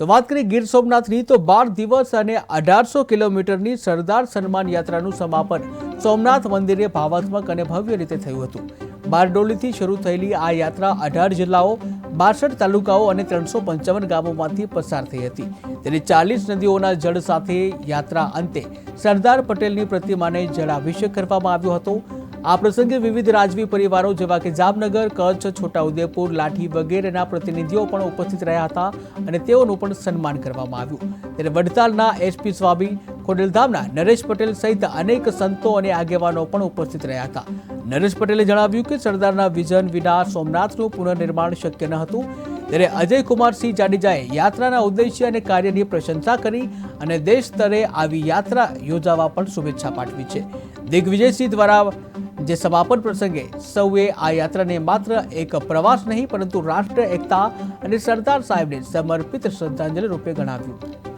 તો વાત કરીએ ગીર સોમનાથની, તો બાર દિવસ અને અઢારસો કિલોમીટરની સરદાર સન્માન યાત્રાનું સમાપન સોમનાથ મંદિરે ભાવાત્મક અને ભવ્ય રીતે થયું હતું. બારડોલીથી શરૂ થયેલી આ યાત્રા અઢાર જિલ્લાઓ, બાસઠ તાલુકાઓ અને ત્રણસો પંચાવન ગામોમાંથી પસાર થઈ હતી. તેની ચાલીસ નદીઓના જળ સાથે યાત્રા અંતે સરદાર પટેલની પ્રતિમાને જળાભિષેક કરવામાં આવ્યો હતો. આ પ્રસંગે વિવિધ રાજવી પરિવારો જેવા કે જામનગર, કચ્છ, છોટાઉદેપુર, લાઠી વગેરેના પ્રતિનિધિઓ પણ ઉપસ્થિત રહ્યા હતા અને તેઓનું પણ સન્માન કરવામાં આવ્યું. ત્યારે વડતાલના એસપી સ્વામી, ખોડલધામના નરેશ પટેલ સહિત અનેક સંતો અને આગેવાનો પણ ઉપસ્થિત રહ્યા હતા. નરેશ પટેલે જણાવ્યું કે સરદારના વિઝન વિના સોમનાથનું પુનર્નિર્માણ શક્ય ન હતું. ત્યારે અજય કુમારસિંહ જાડેજાએ યાત્રાના ઉદ્દેશ્ય અને કાર્યની પ્રશંસા કરી અને દેશ સ્તરે આવી યાત્રા યોજાવા પણ શુભેચ્છા પાઠવી છે. દિગ્વિજયસિંહ દ્વારા જે સમાપન પ્રસંગે સૌએ આ યાત્રાને માત્ર એક પ્રવાસ નહીં, પરંતુ રાષ્ટ્ર, એકતા અને સરદાર સાહેબને સમર્પિત શ્રદ્ધાંજલિ રૂપે ગણાવ્યું.